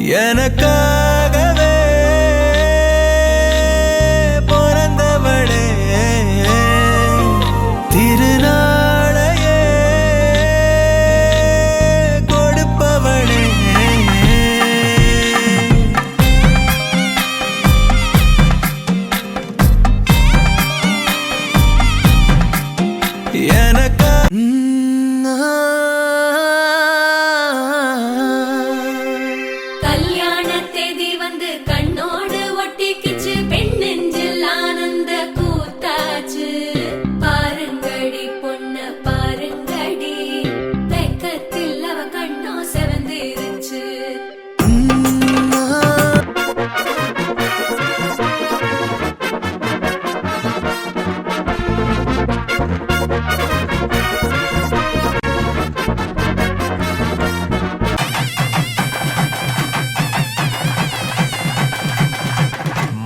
எனக்கா Happy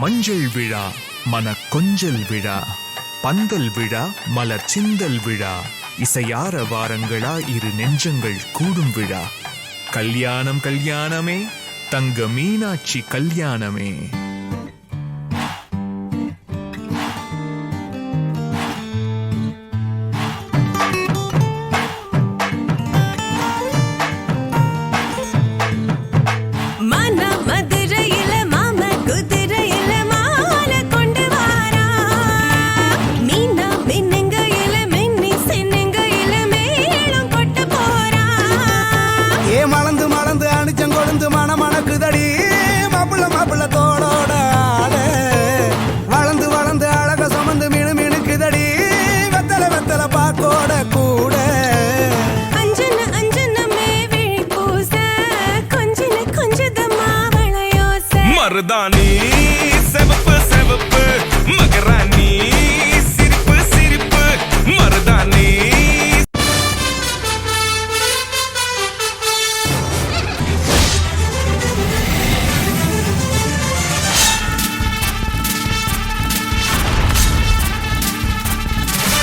மஞ்சள் விழா மன கொஞ்சல் விழா பந்தல் விழா மலர் சிந்தல் விழா இசையார வாரங்களா இரு நெஞ்சங்கள் கூடும் விழா. கல்யாணம் கல்யாணமே தங்க மீனாட்சி கல்யாணமே. ਮਰਦਾਨੀ